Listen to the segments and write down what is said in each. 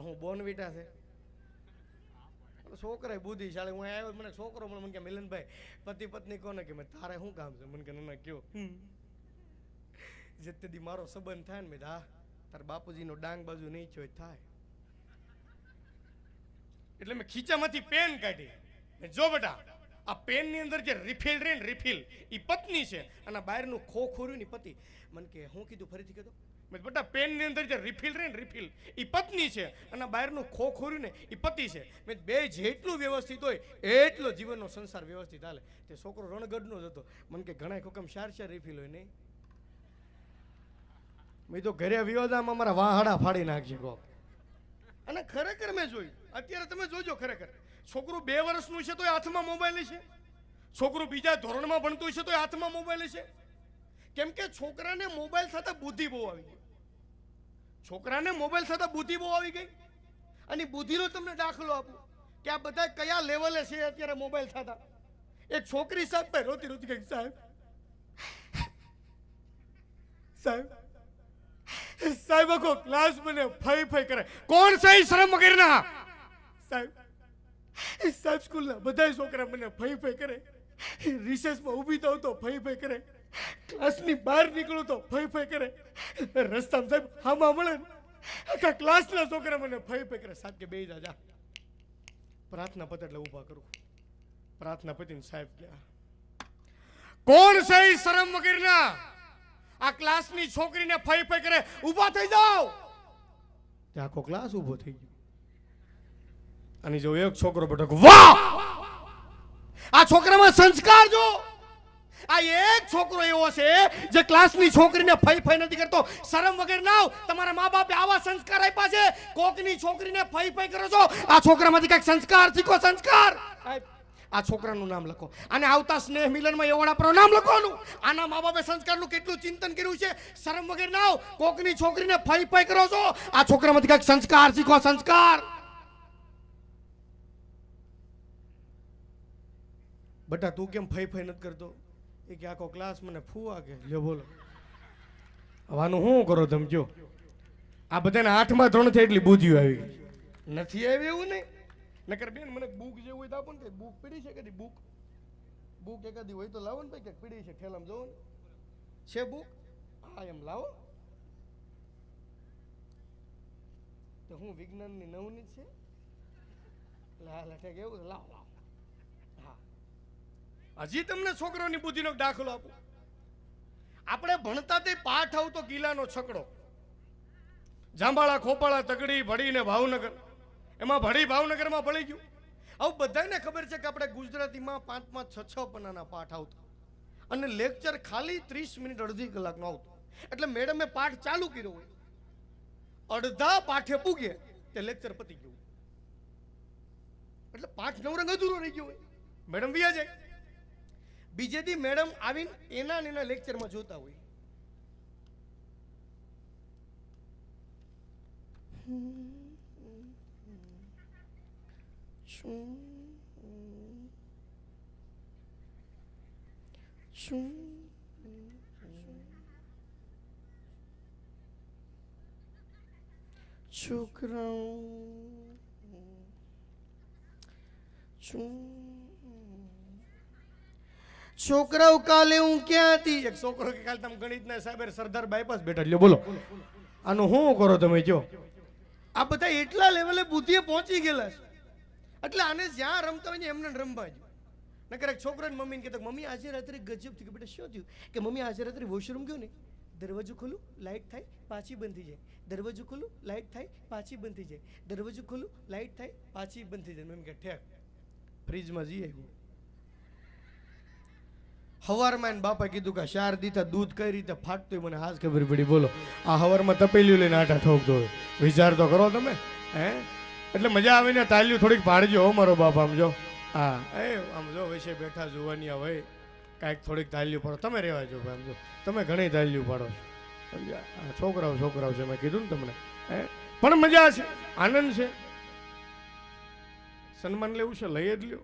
આ હું બોનવીટા છે. છોકરા બુદ્ધિશાળી હું આવ્યો મને છોકરો મળે મને કે મિલનભાઈ પતિ પત્ની કોને કે? મેં તારે શું કામ છે? મને કે ના કયો. જે તેથી મારો સંબંધ થાય ને મેં હા તાર બાપુજીનો ડાંગ બાજુ નહીં છો થાય. એટલે મેં ખીચામાંથી પેન કાઢી. જો બેટા આ પેનની અંદર જે રિફિલ રહે ને રિફિલ એ પત્ની છે અને બહારનું બહારનું ખોખોર્યું ને પતિ. મને કે હું કીધું ફરીથી કીધું બેટા પેનની અંદર જે રિફિલ રહે ને રિફિલ એ પત્ની છે અને બહારનું ખોખોર્યું ને એ પતિ છે. મેં બે જેટલું વ્યવસ્થિત હોય, એટલો જીવનનો સંસાર વ્યવસ્થિત હાલે. તે છોકરો રણગઢનો જ હતો. મને કે ઘણા હુકમ શાર શાર રિફિલ હોય નહીં. મેં તો ઘરે વિવાદામાં મારા વાહડા ફાડી નાખજે કોક. અને ખરેખર મેં જોયું. અત્યારે તમે જોજો ખરેખર. છોકરું બે વર્ષનું છે તો હાથમાં મોબાઈલ છે. છોકરું બીજા ધોરણમાં ભણતું છે તો હાથમાં મોબાઈલ છે. કેમ કે છોકરાને મોબાઈલ સાથે બુદ્ધિ બહુ આવી ગઈ. છોકરાને મોબાઈલ થતાં બુદ્ધિ બહુ આવી ગઈ. અને બુદ્ધિનો તમને દાખલો આપું કે આ બધા કયા લેવલે છે અત્યારે મોબાઈલ થતા એક છોકરી સાહેબ ભાઈ રોતી રોતી ગઈ, સાહેબ. સાહેબ. સાહેબ, આખો ક્લાસ મને ફઈ ફઈ કરે. કોણ સહી શરમ વગરના? સાહેબ. સાહેબ, સ્કૂલના બધા છોકરા મને ફઈ ફઈ કરે. રિસેસમાં ઊભી થાવ તો ફઈ ફઈ કરે. ક્લાસની બહાર નીકળું તો ફઈ ફઈ કરે. રસ્તામાં સાહેબ, હામાં મળે. આખા ક્લાસના છોકરા મને ફઈ ફઈ કરે, સાહેબ કે બે જા પ્રાર્થના પતે એટલે ઊભા કરું. પ્રાર્થના પતીને સાહેબ ગયા કોણ છે એ શરમ વગેરેના? આ ક્લાસની છોકરીને ફઈ ફઈ કરે, ઊભા થઈ જાઓ. તે આખો ક્લાસ ઊભો થઈ ગયો. અને જો એક છોકરો બેઠો, વાહ! આ છોકરામાં સંસ્કાર જો. આ એક છોકરો એવો છે જે ક્લાસની છોકરીને ફઈ ફઈ નથી કરતો. શરમ વગર ના તમારા મા બાપે આવા સંસ્કાર આપ્યા છે. કોકની છોકરીને ફઈ ફઈ કરો છો. આ છોકરામાંથી કંઈક સંસ્કાર શીખો સંસ્કાર. આ છોકરાનું નામ લખો. અને આવતા સ્નેહ મિલનમાં એવોર્ડ આપણું નામ લખવાનું. આના મા બાપે સંસ્કારનું કેટલું ચિંતન કર્યું છે? શરમ વગર ના. કોકની છોકરીને ફઈ ફઈ કરો છો. આ છોકરામાંથી કંઈક સંસ્કાર શીખો સંસ્કાર. બટા તું કેમ ફઈ ફઈ નથી કરતો? એ કે આખો ક્લાસ મને ફૂવા કે લ્યો બોલો. હવાનું શું કરો તમે જો આ બધાને હાથમાં ત્રણ છે એટલી બુદ્ધિઓ આવી ગઈ નથી આવી એવું નહીં? નકર બેન મને બુક જેવું હોય તો આપો ને બુક પીડી છે કદી બુક? બુક એકાદી હોય તો લાવો ને ભાઈ કે પીડી છે ઠેલામાં જોવો ને. છે બુક? હા એમ લાવો. તો હું વિજ્ઞાનની નવની છે. લા હાલ ઠેક એવું લાવો લાવો. હજી તમને છોકરોની બુદ્ધિનો દાખલો આપું. આપણે ભણતા તે પાઠ આવતો ગીલાનો છકડો. જાંબાળા, ખોપાળા, તગડી ભડીને ભાવનગર. એમાં ભડી ભાવનગરમાં ભળી ગયું. આવું બધાને ખબર છે કે આપણે ગુજરાતીમાં પાંચ પાંચ છ છ પન્નાના પાઠ આવતા. અને લેક્ચર ખાલી ત્રીસ મિનિટ અડધી કલાકનો આવતો. એટલે મેડમે પાઠ ચાલુ કર્યો હોય. અડધા પાઠે પૂગે તે લેક્ચર પતી ગયું. એટલે પાઠ નવરંગ અધૂરો રહી ગયો હોય. મેડમ વ્યા જાય. બીજે દી મેડમ આવીને એના એના લેક્ચરમાં જોતા હોય. છોકરાઓ કાલે હું ક્યાં હતી એક છોકરો કે કાલે તમે ગણિતના સાહેબ સરદાર બાયપાસ બેઠા લ્યો બોલો. આનું શું કરો તમે જો? આ બધા એટલા લેવલે બુદ્ધિએ પહોંચી ગયેલા છે. એટલે આને જ્યાં રમતા હોય ને એમને રમવા જ નકર એક છોકરાને મમ્મીને કહેતો મમ્મી આજે રાત્રે ગજબ થયું. કે બેટા શું થયું? કે મમ્મી આજે રાત્રે વોશરૂમ ગયો ને દરવાજો ખોલું લાઇટ થાય પાછી બંધ થઈ જાય. દરવાજો ખોલું લાઇટ થાય પાછી બંધ થઈ જાય. દરવાજો ખોલું લાઇટ થાય પાછી બંધ થઈ જાય. મમ્મી કે ઠેક ફ્રીજમાં જઈ આવ્યું. હવારમાં એને બાપા કીધું કે શાર દીધા દૂધ કઈ રીતે ફાટતું મને હાજ ખબર પડી. બોલો, આ હવારમાં તપેલ્યું લઈને આટા ઠોકતો હોય. વિચાર તો કરો તમે, હે? એટલે મજા આવીને તાલ્યું થોડીક પાડજો હો મારો બાપ, આમ જો. હા. એ, આમ જો, વિશે બેઠા જોવાની હોય, કાંઈક થોડીક તાલ્યું પાડો. તમે રહેવા જો આમ જો. તમે ઘણી તાલ્યું પાડો છો. સમજ્યા? છોકરાઓ છોકરાઓ છે, મેં કીધું ને તમને, હે? પણ મજા છે, આનંદ છે. સન્માન લેવું છે, લઈ જ લ્યો.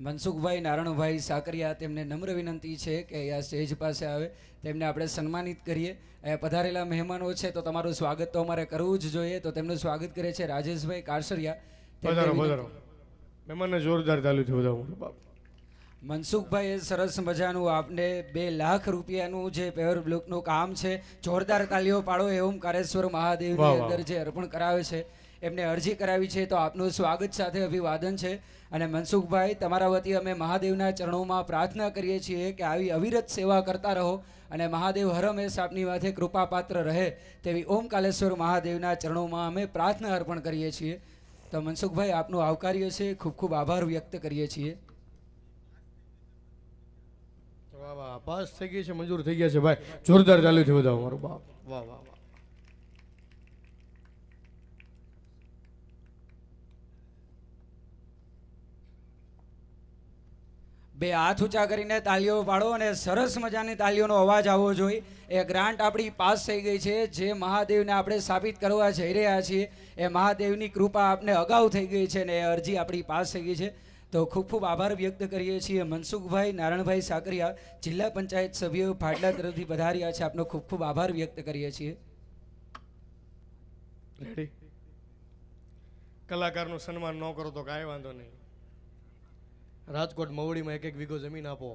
મનસુખભાઈ નારણભાઈ સાકરિયા તેમને નમ્ર વિનંતી છે કે અહીંયા સ્ટેજ પાસે આવે. તેમને આપણે સન્માનિત કરીએ. અહીંયા પધારેલા મહેમાનો છે તો તમારું સ્વાગત તો અમારે કરવું જ જોઈએ. તો તેમનું સ્વાગત કરે છે રાજેશભાઈ કારસરિયા. તેમને પધારો મહેમાનને જોરદાર તાલીથી વધાવો મારો બાપ મનસુખભાઈએ સરસ મજાનું આપને બે લાખ રૂપિયાનું જે પેવર બ્લોકનું કામ છે જોરદાર તાલીઓ પાડો એ ઓમકારેશ્વર વાહ, મહાદેવની અંદર જે અર્પણ કરાવે છે. એમને અરજી કરાવી છે તો આપનું સ્વાગત સાથે અભિવાદન છે. અને મનસુખભાઈ તમારા વતી અમે મહાદેવના ચરણોમાં પ્રાર્થના કરીએ છીએ કે આવી અવિરત સેવા કરતા રહો અને મહાદેવ હરમેશ આપની માથે કૃપાપાત્ર રહે તેવી ઓમકાલેશ્વર મહાદેવના ચરણોમાં અમે પ્રાર્થના અર્પણ કરીએ છીએ. તો મનસુખભાઈ આપનું આવકાર્ય છે. ખૂબ ખૂબ આભાર વ્યક્ત કરીએ છીએ. પાસ થઈ ગઈ છે, મંજૂર થઈ ગયા છે, ભાઈ. જોરદાર તાલીથી બધા મારો બાપ. વાહ વાહ બે હાથ ઊંચા કરીને તાલીઓ પાડો અને સરસ મજાની તાલીઓનો અવાજ આવવો જોઈએ. એ ગ્રાન્ટ આપણી પાસ થઈ ગઈ છે. જે મહાદેવને આપણે સાબિત કરવા જઈ રહ્યા છીએ, એ મહાદેવની કૃપા આપને અગાઉ થઈ ગઈ છે ને એ અરજી આપણી પાસ થઈ ગઈ છે. તો ખૂબ ખૂબ આભાર વ્યક્ત કરીએ છીએ. મનસુખભાઈ, નારણભાઈ સાકરિયા, જિલ્લા પંચાયત સભ્યો ફાટલા તરફથી પધાર્યા છે. આપનો ખૂબ ખૂબ આભાર વ્યક્ત કરીએ છીએ. કલાકારનું સન્માન ન કરો તો કાંઈ વાંધો નહીં. રાજકોટ મવડીમાં એક એક વીઘો જમીન આપો.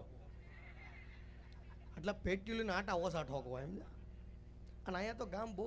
આટલા પેટ્યુલીને આટા ઓછા ઠોકવા એમ અને અહીંયા તો ગામ બહુ